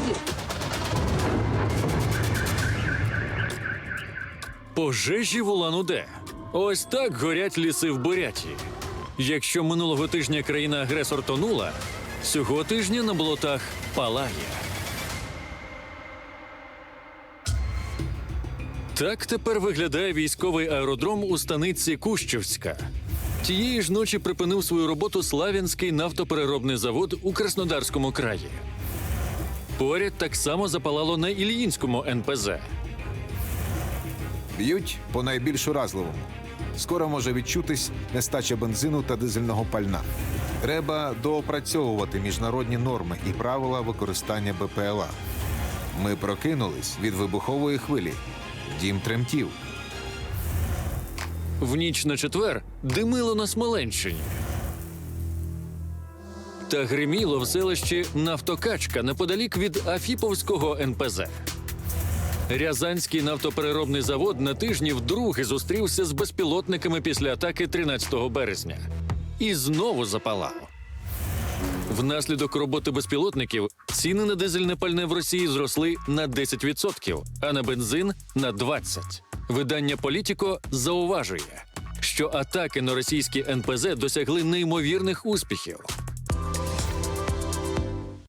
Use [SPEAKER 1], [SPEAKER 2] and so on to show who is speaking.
[SPEAKER 1] сюди. Пожежі в Улан-Удэ. Ось так горять ліси в Буряті. Якщо минулого тижня країна-агресор тонула, цього тижня на болотах палає. Так тепер виглядає військовий аеродром у станиці Кущівська. Тієї ж ночі припинив свою роботу Славянський нафтопереробний завод у Краснодарському краї. Поряд так само запалало на Ільїнському НПЗ.
[SPEAKER 2] Б'ють по найбільш уразливому. Скоро може відчутись нестача бензину та дизельного пальна. Треба доопрацьовувати міжнародні норми і правила використання БПЛА. Ми прокинулись від вибухової хвилі. Дім тремтів.
[SPEAKER 1] В ніч на четвер димило на Смоленщині. Та гриміло в селищі Нафтокачка неподалік від Афіповського НПЗ. Рязанський нафтопереробний завод на тижні вдруге зустрівся з безпілотниками після атаки 13 березня. І знову запалав. Внаслідок роботи безпілотників ціни на дизельне пальне в Росії зросли на 10%, а на бензин на 20%. Видання Політіко зауважує, що атаки на російські НПЗ досягли неймовірних успіхів.